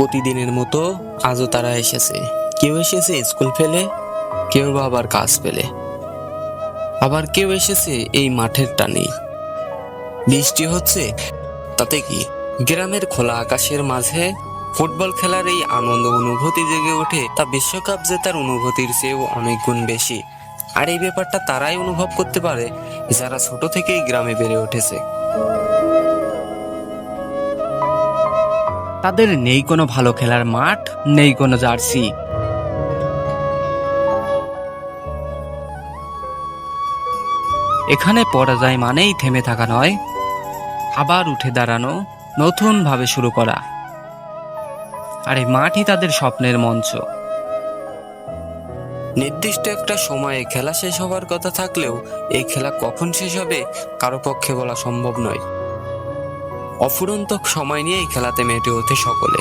প্রতিদিনের মতো আজও তারা এসেছে। কেউ এসেছে স্কুল ফেলে, কেউ বা আবার কাজ ফেলে। আবার কেউ এসেছে এই মাঠের টানে। বৃষ্টি হচ্ছে, তাতে কি? গ্রামের খোলা আকাশের মাঝে ফুটবল খেলার এই আনন্দ অনুভূতি জেগে ওঠে, তা বিশ্বকাপ জেতার অনুভূতির চেয়েও অনেক গুণ বেশি। আর এই ব্যাপারটা তারাই অনুভব করতে পারে, যারা ছোট থেকেই গ্রামে বেড়ে উঠেছে। তাদের নেই কোনো ভালো খেলার মাঠ, নেই কোনো জার্সি। এখানে পরাজয় মানেই থেমে থাকা নয়, আবার উঠে দাঁড়ানো, নতুনভাবে শুরু করা। আর এই মাঠই তাদের স্বপ্নের মঞ্চ। নির্দিষ্ট একটা সময়ে খেলা শেষ হবার কথা থাকলেও এই খেলা কখন শেষ হবে, কারও পক্ষে বলা সম্ভব নয়। অফুরন্ত সময় নিয়ে এই খেলাতে মেটে ওঠে সকলে।